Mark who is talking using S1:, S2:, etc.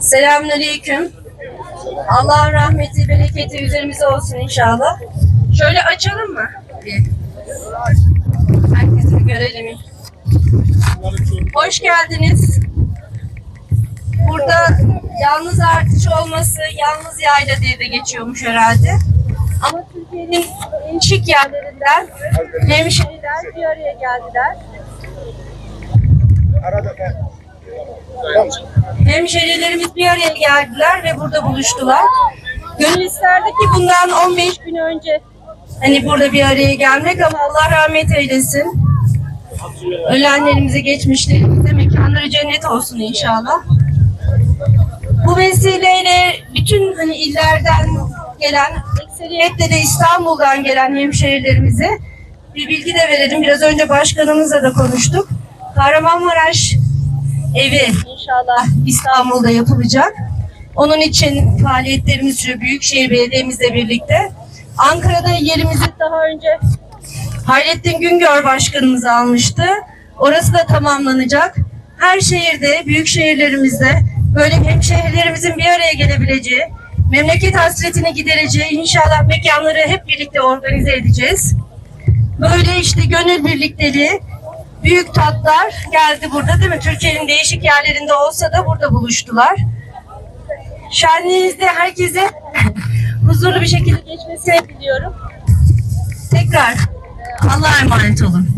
S1: Selamünaleyküm. Allah rahmeti, bereketi üzerimize olsun inşallah. Şöyle açalım mı? Bir. Herkesi bir görelim. Hoş geldiniz. Burada yalnız artış olması yalnız yayla diye de geçiyormuş herhalde. Ama Türkiye'nin en şık yerlerinden hemşehriler bir araya geldiler.
S2: Arada ben.
S1: Hemşehrilerimiz bir araya geldiler ve burada buluştular. Gönül isterdi ki bundan 15 gün önce hani burada bir araya gelmek ama Allah rahmet eylesin. Ölenlerimize, geçmişlerimize mekanları cennet olsun inşallah. Bu vesileyle bütün hani illerden gelen, ekseriyetle de İstanbul'dan gelen hemşehrilerimize bir bilgi de verelim. Biraz önce başkanımızla da konuştuk. Kahramanmaraş evi inşallah İstanbul'da yapılacak. Onun için faaliyetlerimiz sürüyor Büyükşehir Belediye'mizle birlikte. Ankara'da yerimizi daha önce Hayrettin Güngör Başkanımız almıştı. Orası da tamamlanacak. Her şehirde, büyük şehirlerimizde böyle hemşehrilerimizin bir araya gelebileceği, memleket hasretini gidereceği inşallah mekanları hep birlikte organize edeceğiz. Böyle işte gönül birlikteliği, büyük tatlar geldi burada değil mi? Türkiye'nin değişik yerlerinde olsa da burada buluştular. Şenliğinizde herkese huzurlu bir şekilde geçmesini diliyorum. Tekrar Allah'a emanet olun.